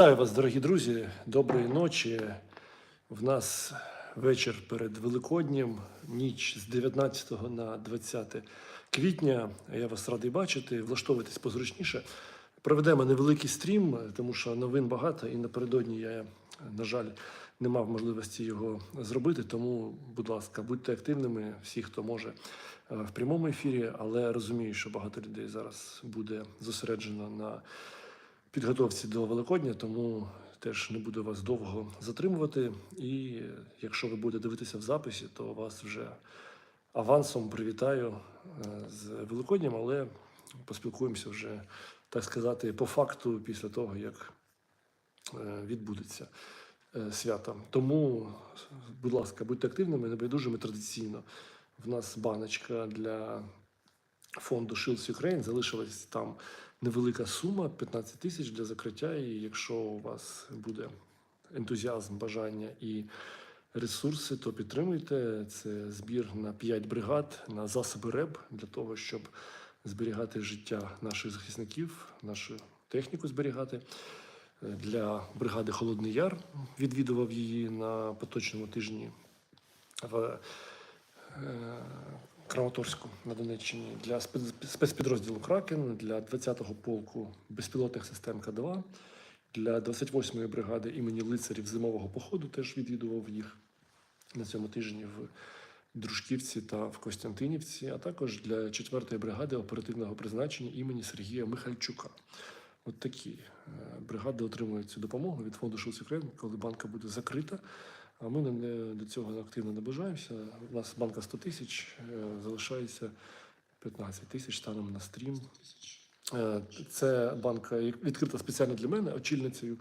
Вітаю вас, дорогі друзі. Доброї ночі. В нас вечір перед Великоднем, ніч з 19 на 20 квітня. Я вас радий бачити. Влаштовуйтесь позручніше. Проведемо невеликий стрім, тому що новин багато, і напередодні я, на жаль, не мав можливості його зробити. Тому, будь ласка, будьте активними, всі, хто може е, в прямому ефірі, але розумію, що багато людей зараз буде зосереджено на підготовці до Великодня, тому теж не буду вас довго затримувати. І якщо ви будете дивитися в записі, то вас вже авансом привітаю е, з Великоднем, але поспілкуємося вже, так сказати, по факту після того, як е, відбудеться е, свято. Тому, будь ласка, будьте активними, небайдужими традиційно. В нас баночка для фонду Shields Ukraine залишилась там невелика сума 15 тисяч для закриття. І якщо у вас буде ентузіазм, бажання і ресурси, то підтримуйте. Це збір на 5 бригад на засоби РЕБ для того, щоб зберігати життя наших захисників, нашу техніку зберігати. Для бригади Холодний Яр відвідував її на поточному тижні в е, Краматорську на Донеччині для спец- спецпідрозділу Кракен, для 20-го полку безпілотних систем К2, для 28-ї бригади імені лицарів зимового походу теж відвідував їх на цьому тижні в Дружківці та в Костянтинівці, а також для 4-ї бригади оперативного призначення імені Сергія Михальчука. От такі е, бригади отримують цю допомогу від фонду Шилс Ukraine, коли банка буде закрита. А ми не- до цього активно наближаємося. У нас банка 100 тисяч, е, залишається 15 тисяч станом на стрім. Е, Це банка відкрита спеціально для мене, очільницею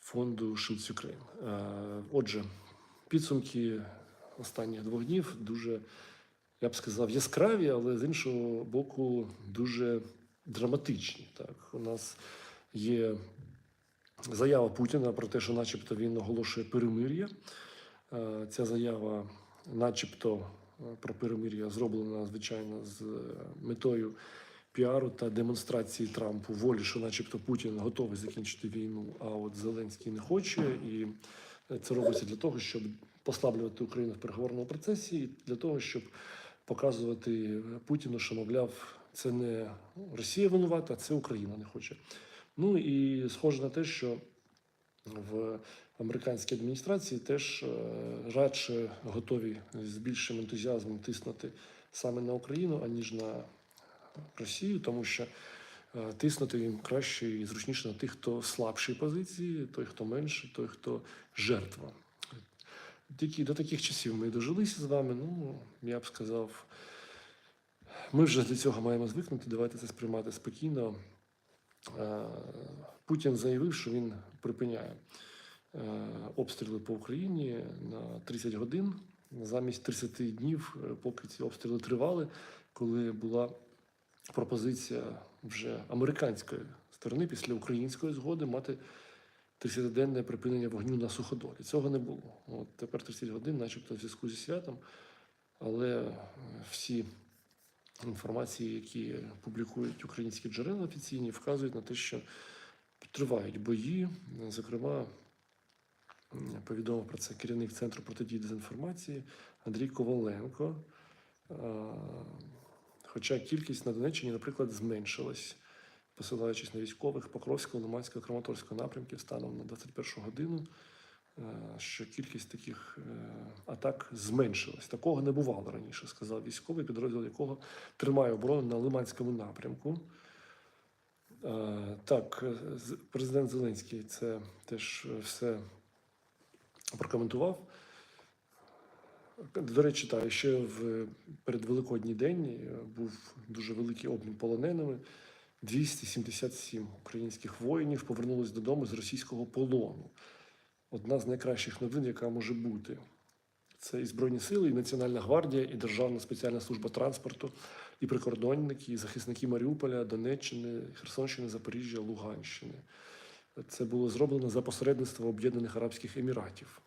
фонду Shields Ukraine. Е, Отже, підсумки останніх двох днів дуже, я б сказав, яскраві, але з іншого боку, дуже драматичні. Так, у нас є заява Путіна про те, що, начебто, він оголошує перемир'я. Е, Ця заява, начебто, е, про перемир'я зроблена, звичайно, з е, метою піару та демонстрації Трампу волі, що, начебто, Путін готовий закінчити війну, а от Зеленський не хоче. І це робиться для того, щоб послаблювати Україну в переговорному процесі, і для того, щоб показувати Путіну, що, мовляв, це не Росія винувата, це Україна не хоче. Ну і схоже на те, що в американській адміністрації теж е, радше готові з більшим ентузіазмом тиснути саме на Україну, аніж на Росію, тому що е, тиснути їм краще і зручніше на тих, хто в слабшій позиції, той, хто менший, той, хто жертва. Тільки до таких часів ми дожилися з вами. Ну, я б сказав, ми вже для цього маємо звикнути. Давайте це сприймати спокійно. Е, Путін заявив, що він припиняє е, обстріли по Україні на 30 годин замість 30 днів, е, поки ці обстріли тривали, коли була пропозиція вже американської сторони після української згоди мати 30-денне припинення вогню на суходолі. Цього не було. От тепер 30 годин, начебто, в зв'язку зі святом, але всі інформації, які публікують українські джерела офіційні, вказують на те, що тривають бої. Зокрема, повідомив про це керівник центру протидії дезінформації Андрій Коваленко. Хоча кількість на Донеччині, наприклад, зменшилась, посилаючись на військових Покровського, Лиманського, Краматорського напрямків станом на 21 годину, що кількість таких е, атак зменшилась. Такого не бувало раніше, сказав військовий, підрозділ якого тримає оборону на Лиманському напрямку. Е, Так, е, президент Зеленський це теж е, все прокоментував. До речі, так, ще в передвеликодній день е, був дуже великий обмін полоненими. 277 українських воїнів повернулись додому з російського полону. Одна з найкращих новин, яка може бути. Це і Збройні Сили, і Національна гвардія, і Державна спеціальна служба транспорту, і прикордонники, і захисники Маріуполя, Донеччини, Херсонщини, Запоріжжя, Луганщини. Це було зроблено за посередництва Об'єднаних Арабських Еміратів.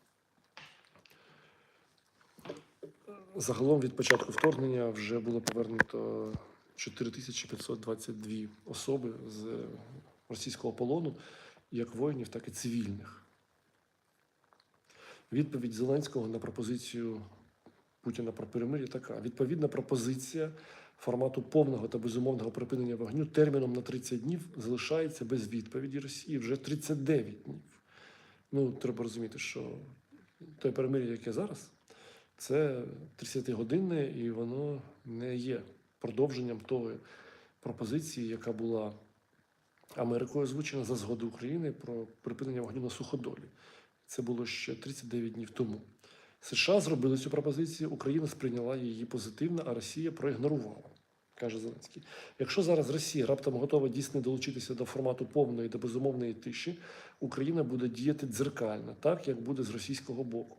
Загалом від початку вторгнення вже було повернуто 4522 особи з російського полону. як воїнів, так і цивільних. Відповідь Зеленського на пропозицію Путіна про перемир'я така: відповідна пропозиція формату повного та безумовного припинення вогню терміном на 30 днів залишається без відповіді Росії вже 39 днів. Ну, треба розуміти, що те перемир'я, яке зараз, це 30-годинне, і воно не є продовженням тої пропозиції, яка була Америкою озвучена за згоди України про припинення вогню на суходолі. Це було ще 39 днів тому. США зробили цю пропозицію, Україна сприйняла її позитивно, а Росія проігнорувала, каже Зеленський. Якщо зараз Росія раптом готова дійсно долучитися до формату повної та безумовної тиші, Україна буде діяти дзеркально, так як буде з російського боку.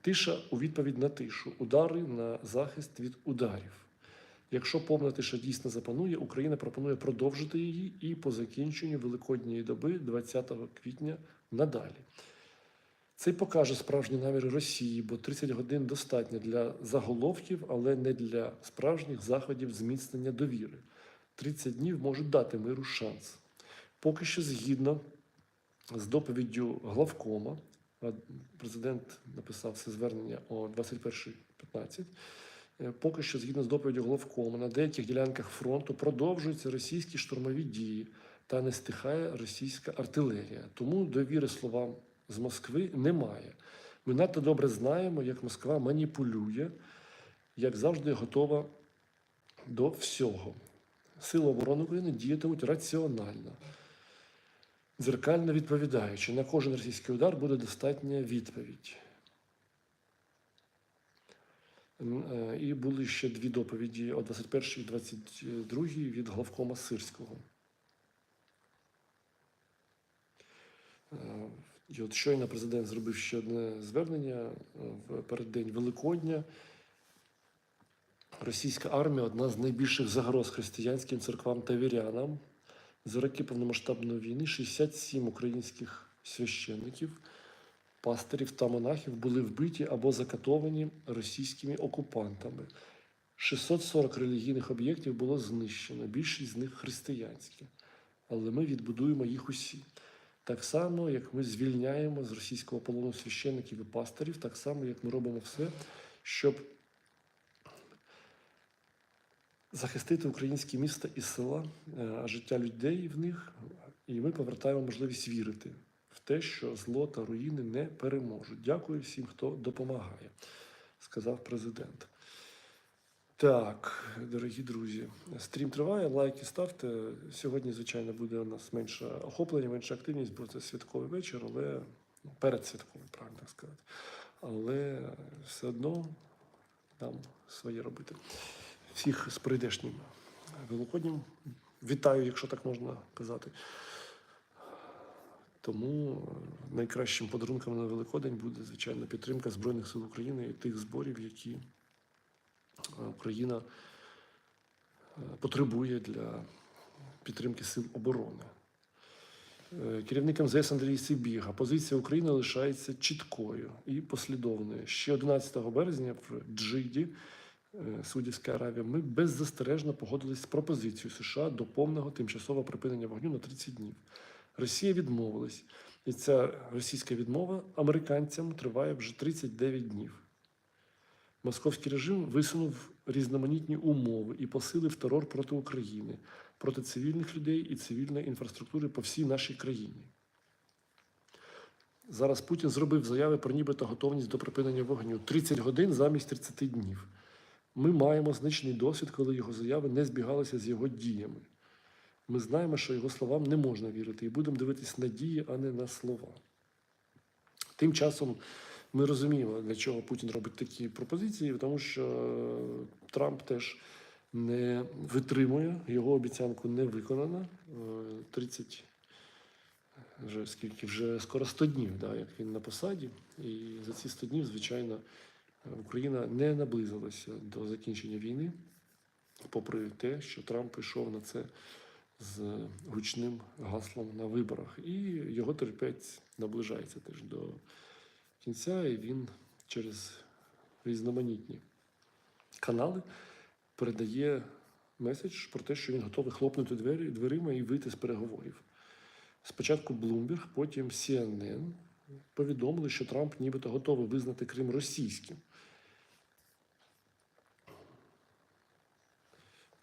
Тиша у відповідь на тишу, удари на захист від ударів. Якщо повна тиша дійсно запанує, Україна пропонує продовжити її і по закінченню Великодньої доби 20 квітня надалі. Це й покаже справжні наміри Росії, бо 30 годин достатньо для заголовків, але не для справжніх заходів зміцнення довіри. 30 днів можуть дати миру шанс. Поки що, згідно з доповіддю главкома, президент написав це звернення о 21.15. Е, Поки що, згідно з доповіддю главкома, на деяких ділянках фронту продовжуються російські штурмові дії та не стихає російська артилерія. Тому довіри словам з Москви немає. Ми надто добре знаємо, як Москва маніпулює, як завжди готова до всього. Сили оборони України діятимуть раціонально, дзеркально відповідаючи. На кожен російський удар буде достатня відповідь. Е, І були ще дві доповіді о 21 і 22 від главкома Сирського. І от щойно президент зробив ще одне звернення е, в переддень Великодня. Російська армія одна з найбільших загроз християнським церквам та вірянам. За роки повномасштабної війни 67 українських священників, пастирів та монахів були вбиті або закатовані російськими окупантами. 640 релігійних об'єктів було знищено, більшість з них християнські. Але ми відбудуємо їх усі. Так само, як ми звільняємо з російського полону священників і пастирів, так само, як ми робимо все, щоб захистити українські міста і села, е, життя людей в них, і ми повертаємо можливість вірити в те, що зло та руїни не переможуть. Дякую всім, хто допомагає, сказав президент. Так, дорогі друзі, стрім триває, лайки ставте. Сьогодні, звичайно, буде у нас менше охоплення, менша активність, бо це святковий вечір, але ну, передсвятковий, правильно так сказати. Але все одно нам своє робити. Всіх з прийдешнім Великоднім. Вітаю, якщо так можна казати. Тому найкращим подарунком на Великодень буде, звичайно, підтримка Збройних сил України і тих зборів, які Україна е, потребує для підтримки сил оборони. Е, Керівник МЗС Андрій Сибіга. Позиція України лишається чіткою і послідовною. Ще 11 березня в Джиді, е, Саудівська Аравія, ми беззастережно погодились з пропозицією США до повного тимчасового припинення вогню на 30 днів. Росія відмовилась, і ця російська відмова американцям триває вже 39 днів. Московський режим висунув різноманітні умови і посилив терор проти України, проти цивільних людей і цивільної інфраструктури по всій нашій країні. Зараз Путін зробив заяви про нібито готовність до припинення вогню 30 годин замість 30 днів. Ми маємо значний досвід, коли його заяви не збігалися з його діями. Ми знаємо, що його словам не можна вірити, і будемо дивитись на дії, а не на слова. Тим часом ми розуміємо, для чого Путін робить такі пропозиції, тому що Трамп теж не витримує, його обіцянку не виконана. Е, 30, вже скільки вже скоро 100 днів, да, як він на посаді. І за ці 100 днів, звичайно, Україна не наблизилася до закінчення війни, попри те, що Трамп пішов на це з гучним гаслом на виборах. І його терпець наближається теж до кінця, і він через різноманітні канали передає меседж про те, що він готовий хлопнути двері, дверима і вийти з переговорів. Спочатку Bloomberg, потім CNN повідомили, що Трамп нібито готовий визнати Крим російським.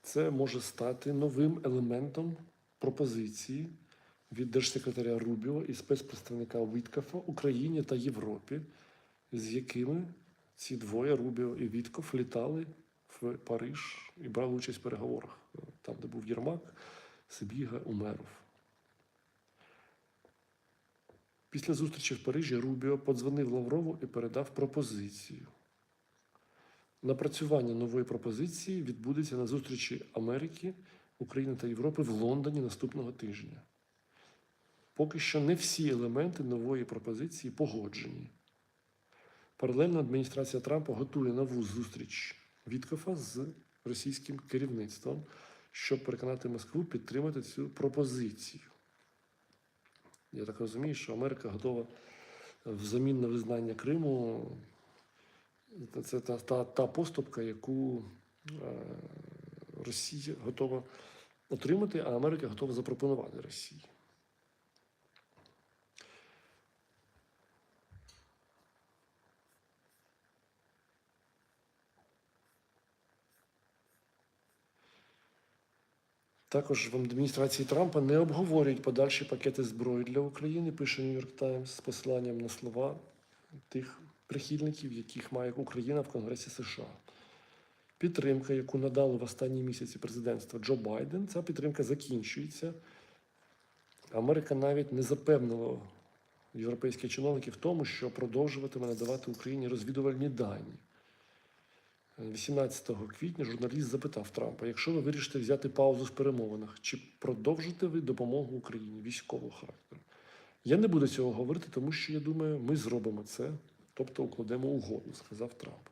Це може стати новим елементом пропозиції від держсекретаря Рубіо і спецпредставника Віткафа Україні та Європі, з якими ці двоє Рубіо і Вітков літали в Париж і брали участь в переговорах, там, де був Єрмак, Сибіга, Умеров. Після зустрічі в Парижі Рубіо подзвонив Лаврову і передав пропозицію. Напрацювання нової пропозиції відбудеться на зустрічі Америки, України та Європи в Лондоні наступного тижня. Поки що не всі елементи нової пропозиції погоджені. Паралельно адміністрація Трампа готує нову зустріч Віткофа з російським керівництвом, щоб переконати Москву підтримати цю пропозицію. Я так розумію, що Америка готова взамін на визнання Криму. Це та, та, та поступка, яку е, Росія готова отримати, а Америка готова запропонувати Росії. Також в адміністрації Трампа не обговорюють подальші пакети зброї для України, пише Нью-Йорк Таймс з посиланням на слова тих прихильників, яких має Україна в Конгресі США. Підтримка, яку надали в останні місяці президентства Джо Байден, ця підтримка закінчується. Америка навіть не запевнила європейських чиновників в тому, що продовжуватиме надавати Україні розвідувальні дані. 18 квітня журналіст запитав Трампа: якщо ви вирішите взяти паузу в перемовинах, чи продовжите ви допомогу Україні військового характеру? Я не буду цього говорити, тому що я думаю, ми зробимо це, тобто укладемо угоду, сказав Трамп.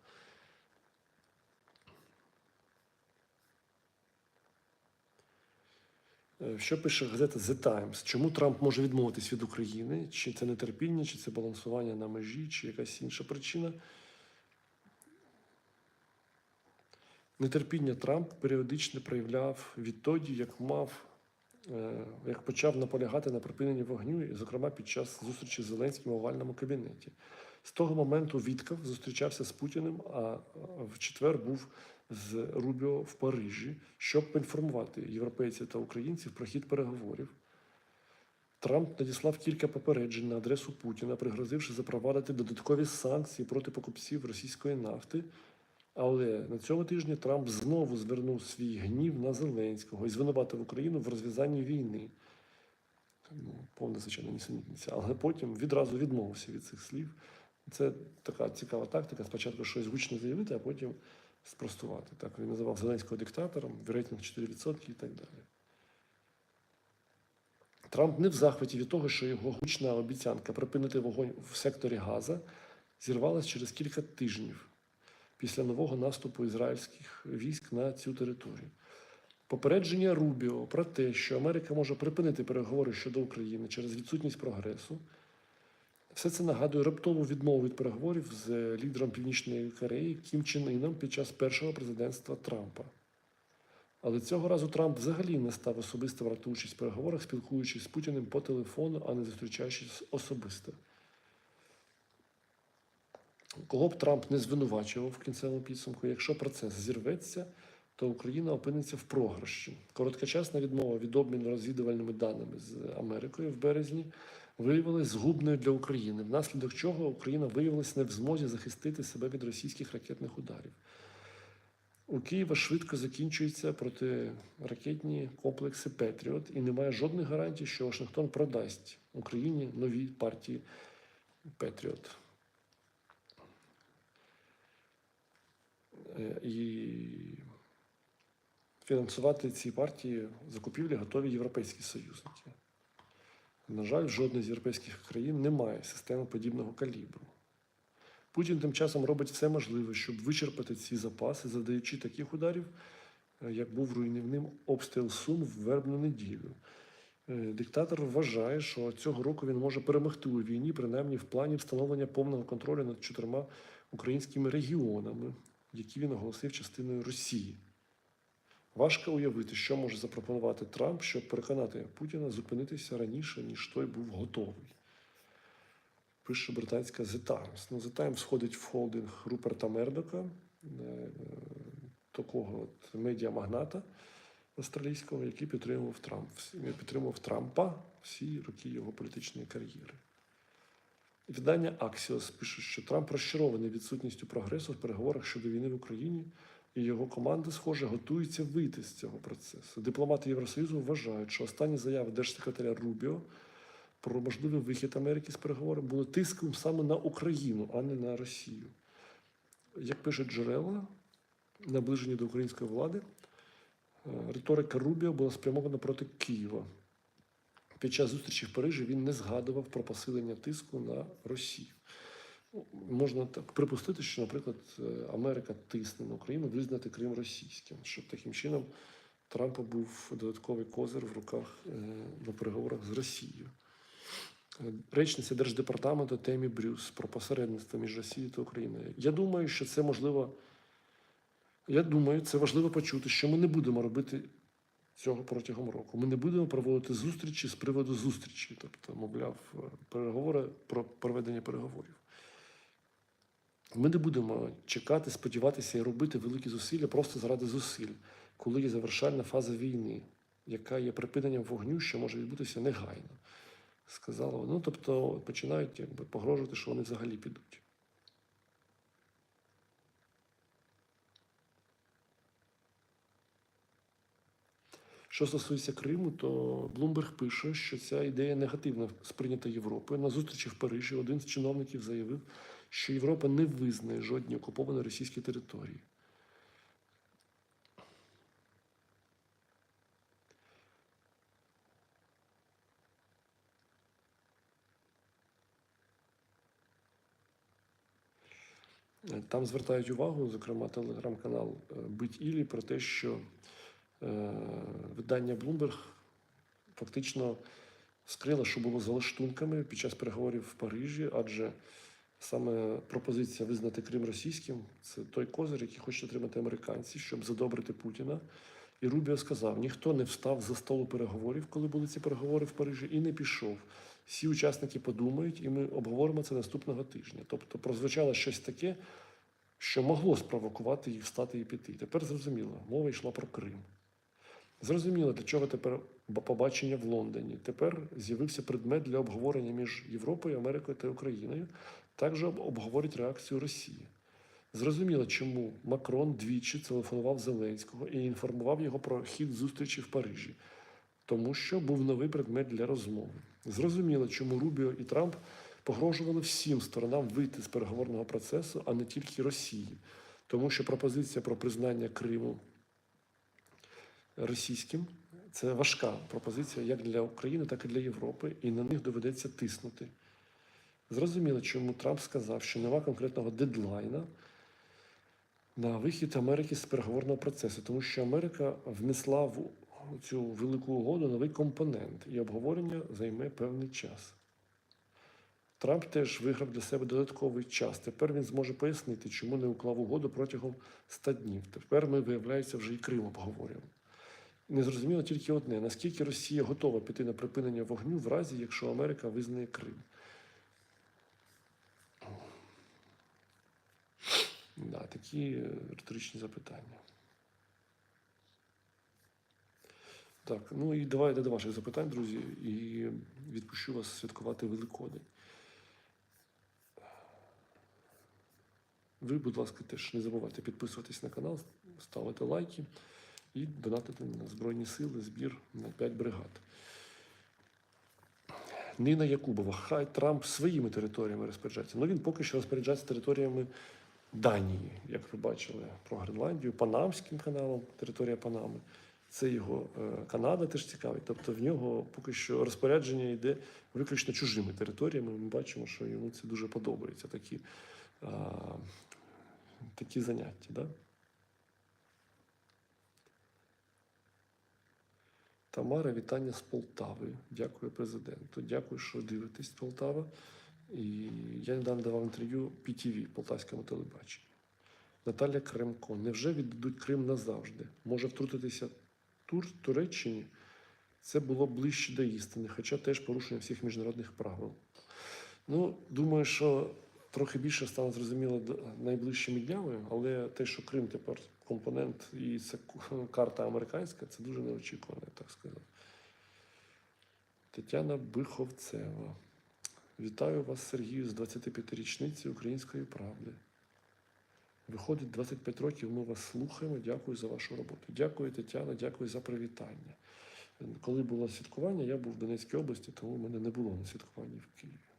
Е, Що пише газета The Times? Чому Трамп може відмовитись від України? Чи це нетерпіння, чи це балансування на межі, чи якась інша причина? Нетерпіння Трамп періодично проявляв відтоді, як мав, е, як почав наполягати на припиненні вогню, зокрема під час зустрічі з Зеленським в овальному кабінеті. З того моменту Вітков зустрічався з Путіним, а в четвер був з Рубіо в Парижі, щоб поінформувати європейців та українців про хід переговорів. Трамп надіслав кілька попереджень на адресу Путіна, пригрозивши запровадити додаткові санкції проти покупців російської нафти. Але на цьому тижні Трамп знову звернув свій гнів на Зеленського і звинуватив Україну в розв'язанні війни. Ну, повна звичайно нісенітниця. Але потім відразу відмовився від цих слів. Це така цікава тактика. Спочатку щось гучно заявити, а потім спростувати. Так він називав Зеленського диктатором, рейтинг 4% і так далі. Трамп не в захваті від того, що його гучна обіцянка припинити вогонь в секторі Газа зірвалась через кілька тижнів після нового наступу ізраїльських військ на цю територію. Попередження Рубіо про те, що Америка може припинити переговори щодо України через відсутність прогресу, все це нагадує раптову відмову від переговорів з лідером Північної Кореї Кім Чен Іном під час першого президентства Трампа. Але цього разу Трамп взагалі не став особисто брати участь в переговорах, спілкуючись з Путіним по телефону, а не зустрічаючись особисто. Кого б Трамп не звинувачував в кінцевому підсумку, якщо процес зірветься, то Україна опиниться в програші. Короткочасна відмова від обміну розвідувальними даними з Америкою в березні виявилась згубною для України, внаслідок чого Україна виявилася не в змозі захистити себе від російських ракетних ударів. У Києва швидко закінчуються протиракетні комплекси Петріот, і немає жодних гарантій, що Вашингтон продасть Україні нові партії Петріот. І фінансувати ці партії закупівлі готові європейські союзники. На жаль, жодної з європейських країн не має системи подібного калібру. Путін тим часом робить все можливе, щоб вичерпати ці запаси, завдаючи таких ударів, е, як був руйнівним обстріл Сум в вербну неділю. Е, Диктатор вважає, що цього року він може перемогти у війні, принаймні в плані встановлення повного контролю над чотирма українськими регіонами, які він оголосив частиною Росії. Важко уявити, що може запропонувати Трамп, щоб переконати Путіна зупинитися раніше, ніж той був готовий. Пише британська The Times. Ну, The Times входить в холдинг Руперта Мердока, е, такого от медіамагната австралійського, який підтримував Трамп, підтримував Трампа всі роки його політичної кар'єри. Видання Axios пише, що Трамп розчарований відсутністю прогресу в переговорах щодо війни в Україні, і його команда, схоже, готується вийти з цього процесу. Дипломати Євросоюзу вважають, що останні заяви держсекретаря Рубіо про можливий вихід Америки з переговорів були тиском саме на Україну, а не на Росію. Як пишуть джерела, наближені до української влади, е, риторика Рубіо була спрямована проти Києва. Під час зустрічі в Парижі він не згадував про посилення тиску на Росію. Ну, Можна так припустити, що, наприклад, е, Америка тисне на Україну визнати Крим російським, щоб таким чином Трампа був додатковий козир в руках е, на переговорах з Росією. Е, Речниця Держдепартаменту Темі Брюс про посередництво між Росією та Україною. Я думаю, що це можливо. Я думаю, це важливо почути, що ми не будемо робити цього протягом року. Ми не будемо проводити зустрічі з приводу зустрічі, тобто, мовляв, е, переговори про проведення переговорів. Ми не будемо чекати, сподіватися і робити великі зусилля просто заради зусиль, коли є завершальна фаза війни, яка є припиненням вогню, що може відбутися негайно. Сказала вона. Ну, тобто починають якби, погрожувати, що вони взагалі підуть. Що стосується Криму, то Блумберг пише, що ця ідея негативно сприйнята Європою. На зустрічі в Парижі один з чиновників заявив, що Європа не визнає жодні окуповані російські території. Там звертають увагу, зокрема, телеграм-канал е, Бить Ілі, про те, що видання Bloomberg фактично скрило, що було за лаштунками під час переговорів в Парижі, адже саме пропозиція визнати Крим російським це той козир, який хочуть отримати американці, щоб задобрити Путіна. І Рубіо сказав: ніхто не встав за столу переговорів, коли були ці переговори в Парижі, і не пішов. Всі учасники подумають, і ми обговоримо це наступного тижня. Тобто прозвучало щось таке, що могло спровокувати їх встати і піти. Тепер зрозуміло, мова йшла про Крим. Зрозуміло, для чого тепер побачення в Лондоні. Тепер з'явився предмет для обговорення між Європою, Америкою та Україною. Також об- обговорять реакцію Росії. Зрозуміло, чому Макрон двічі телефонував Зеленського і інформував його про хід зустрічі в Парижі, тому що був новий предмет для розмови. Зрозуміло, чому Рубіо і Трамп погрожували всім сторонам вийти з переговорного процесу, а не тільки Росії, тому що пропозиція про признання Криму російським це важка пропозиція як для України, так і для Європи, і на них доведеться тиснути. Зрозуміло, чому Трамп сказав, що нема конкретного дедлайна на вихід Америки з переговорного процесу, тому що Америка внесла в цю велику угоду новий компонент, і обговорення займе певний час. Трамп теж виграв для себе додатковий час. Тепер він зможе пояснити, чому не уклав угоду протягом 100 днів. Тепер ми, виявляється, вже і Крим обговорюємо. Незрозуміло тільки одне: наскільки Росія готова піти на припинення вогню в разі, якщо Америка визнає Крим. Да, такі е, риторичні запитання. Так, ну і давайте до ваших запитань, друзі, і відпущу вас святкувати Великодень. Ви, будь ласка, теж не забувайте підписуватись на канал, ставити лайки і донатити на Збройні Сили збір на 5 бригад. Ніна Якубова, хай Трамп своїми територіями розпоряджається. Ну він поки що розпоряджається територіями Данії, як ви бачили, про Гренландію, Панамським каналом, територія Панами. Це його е, Канада теж цікавить. Тобто в нього поки що розпорядження йде виключно чужими територіями. Ми бачимо, що йому це дуже подобається, такі, а, такі заняття. Да? Тамара, вітання з Полтави. Дякую президенту. Дякую, що дивитесь Полтава. І я недавно давав інтерв'ю PTV, Полтавському телебаченню. Наталя Кремко. Невже віддадуть Крим назавжди? Може втрутитися Тур Туреччині? Це було ближче до істини, хоча теж порушення всіх міжнародних правил. Ну, думаю, що трохи більше стане зрозуміло найближчими днями, але те, що Крим тепер компонент і це карта американська, це дуже неочікувано, так сказав. Тетяна Биховцева. Вітаю вас, Сергію, з 25-річниці Української правди. Виходить 25 років, ми вас слухаємо. Дякую за вашу роботу. Дякую, Тетяна, дякую за привітання. Коли було святкування, я був в Донецькій області, тому в мене не було на святкуванні в Києві.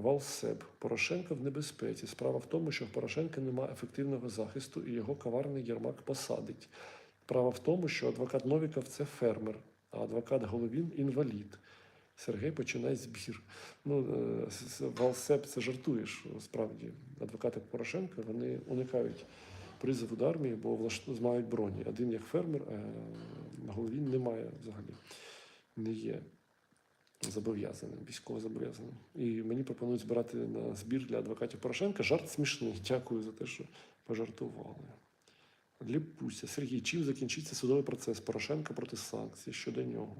Валсеб. Порошенко в небезпеці. Справа в тому, що в Порошенка немає ефективного захисту і його коварний Єрмак посадить. Справа в тому, що адвокат Новіков це фермер, а адвокат Головін інвалід. Сергій починає збір. Ну, е, Валсеб це жартуєш. Справді, адвокати Порошенка вони уникають призову до армії, бо мають броні. Один як фермер, а Головін не має взагалі. Не є зобов'язаним, військово зобов'язаним. І мені пропонують збирати на збір для адвокатів Порошенка. Жарт смішний. Дякую за те, що пожартували. Ліпуся. Сергій, чим закінчиться судовий процес Порошенка проти санкцій щодо нього?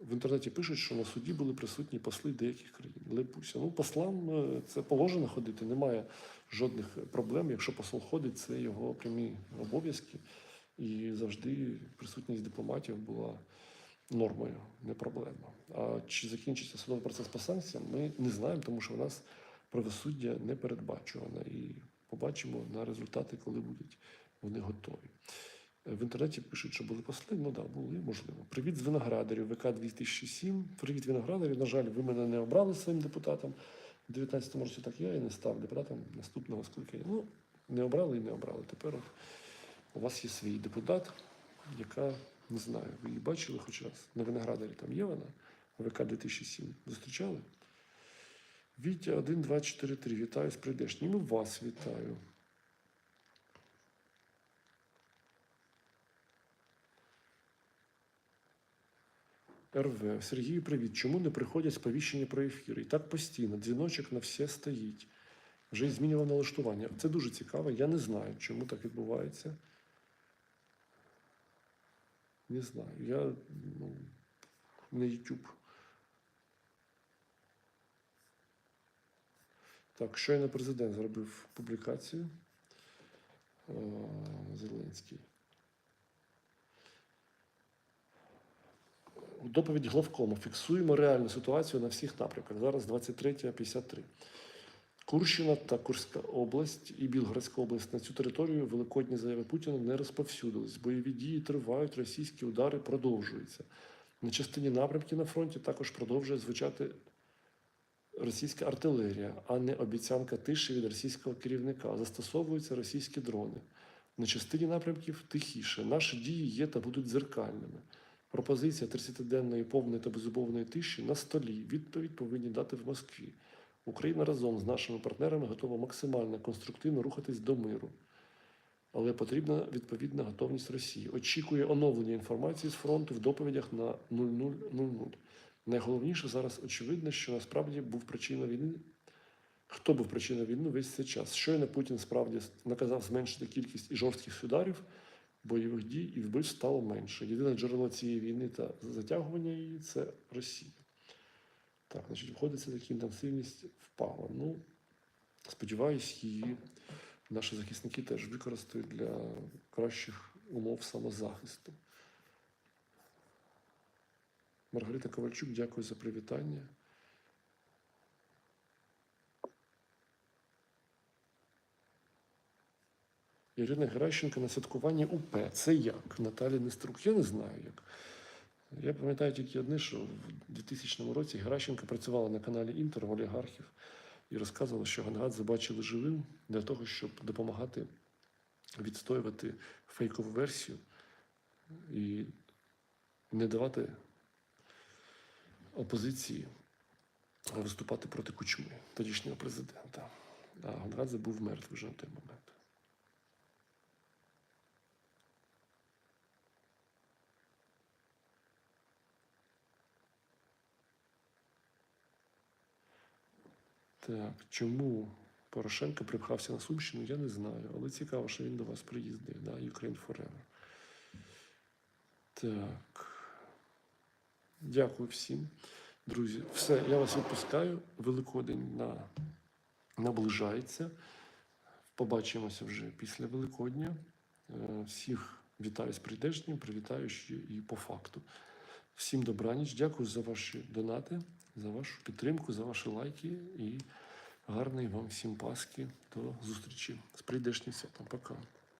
В інтернеті пишуть, що на суді були присутні посли деяких країн. Лепуся. Ну, послам е, це положено ходити, немає жодних проблем. Якщо посол ходить, це його прямі обов'язки. І завжди присутність дипломатів була нормою, не проблема. А чи закінчиться судовий процес по санкціям, ми не знаємо, тому що в нас правосуддя не передбачуване. І побачимо на результати, коли будуть вони готові. Е, В інтернеті пишуть, що були посли. Ну да, були, можливо. Привіт з виноградарів ВК 2007. Привіт, виноградарів. На жаль, ви мене не обрали своїм депутатом. У 19-му році так я і не став депутатом наступного скликання. Ну, не обрали і не обрали. Тепер у вас є свій депутат, яка, не знаю, ви її бачили хоч раз. На виноградарі там є вона, ВК 2007. Зустрічали? Вітя 1, 2, 4, 3. Вітаю з прийдешнім. І вас вітаю. РВ. Сергію, привіт. Чому не приходять сповіщення про ефір? І так постійно. Дзвіночок на все стоїть. Вже й змінював налаштування. Це дуже цікаво. Я не знаю, чому так відбувається. Не знаю. Я ну, не YouTube. Так, щойно президент зробив публікацію. Е, Зеленський. Доповідь главкому. Фіксуємо реальну ситуацію на всіх напрямках. Зараз 23.53. Курщина та Курська область і Білгородська область на цю територію великодні заяви Путіна не розповсюдились. Бойові дії тривають, російські удари продовжуються. На частині напрямків на фронті також продовжує звучати російська артилерія, а не обіцянка тиші від російського керівника. Застосовуються російські дрони. На частині напрямків тихіше. Наші дії є та будуть дзеркальними. Пропозиція 30-денної повної та безумовної тиші на столі. Відповідь повинні дати в Москві. Україна разом з нашими партнерами готова максимально конструктивно рухатись до миру. Але потрібна відповідна готовність Росії. Очікує оновлення інформації з фронту в доповідях на 0000. Найголовніше зараз очевидно, що насправді був причиною війни. Хто був причиною війни весь цей час? Щойно Путін справді наказав зменшити кількість і жорстких ударів, бойових дій і вбивств стало менше. Єдине джерело цієї війни та затягування її це Росія. Так, значить, таки інтенсивність впала. Ну, сподіваюсь, її наші захисники теж використають для кращих умов самозахисту. Маргарита Ковальчук, дякую за привітання. Ірина Геращенко на святкуванні УП. Це як? Наталі Неструк. Я не знаю як. Я пам'ятаю тільки одне, що в 2000 році Геращенко працювала на каналі Інтер в олігархів і розказувала, що Гангадзе бачили живим для того, щоб допомагати відстоювати фейкову версію і не давати опозиції виступати проти кучми тодішнього президента. А Гангадзе був мертвий вже на той момент. Так, чому Порошенко припхався на Сумщину, я не знаю. Але цікаво, що він до вас приїздив, да? Ukraine Forever. Так. Дякую всім. Друзі, все, я вас відпускаю. Великодень на... наближається. Побачимося вже після Великодня. Е, Всіх вітаю з прийдешнім, привітаю ще і по факту. Всім добраніч. Дякую за ваші донати, за вашу підтримку, за ваші лайки і гарної вам всім Пасхи. До зустрічі з прийдешнім святом. Пока.